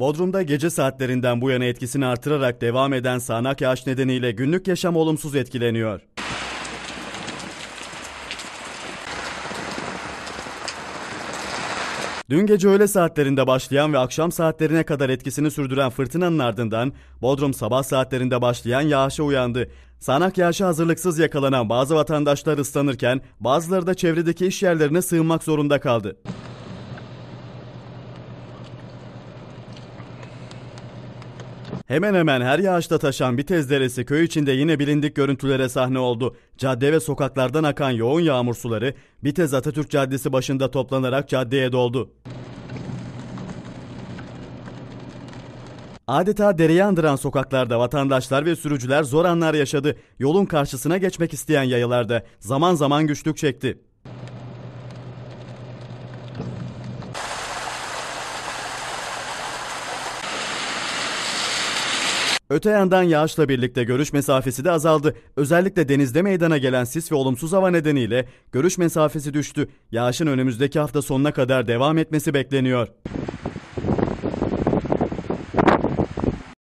Bodrum'da gece saatlerinden bu yana etkisini artırarak devam eden sağanak yağış nedeniyle günlük yaşam olumsuz etkileniyor. Dün gece öğle saatlerinde başlayan ve akşam saatlerine kadar etkisini sürdüren fırtınanın ardından Bodrum sabah saatlerinde başlayan yağışa uyandı. Sağanak yağışa hazırlıksız yakalanan bazı vatandaşlar ıslanırken bazıları da çevredeki iş yerlerine sığınmak zorunda kaldı. Hemen hemen her yağışta taşan Bitez Deresi köy içinde yine bilindik görüntülere sahne oldu. Cadde ve sokaklardan akan yoğun yağmur suları Bitez Atatürk Caddesi başında toplanarak caddeye doldu. Adeta dereye andıran sokaklarda vatandaşlar ve sürücüler zor anlar yaşadı. Yolun karşısına geçmek isteyen yayalarda zaman zaman güçlük çekti. Öte yandan yağışla birlikte görüş mesafesi de azaldı. Özellikle denizde meydana gelen sis ve olumsuz hava nedeniyle görüş mesafesi düştü. Yağışın önümüzdeki hafta sonuna kadar devam etmesi bekleniyor.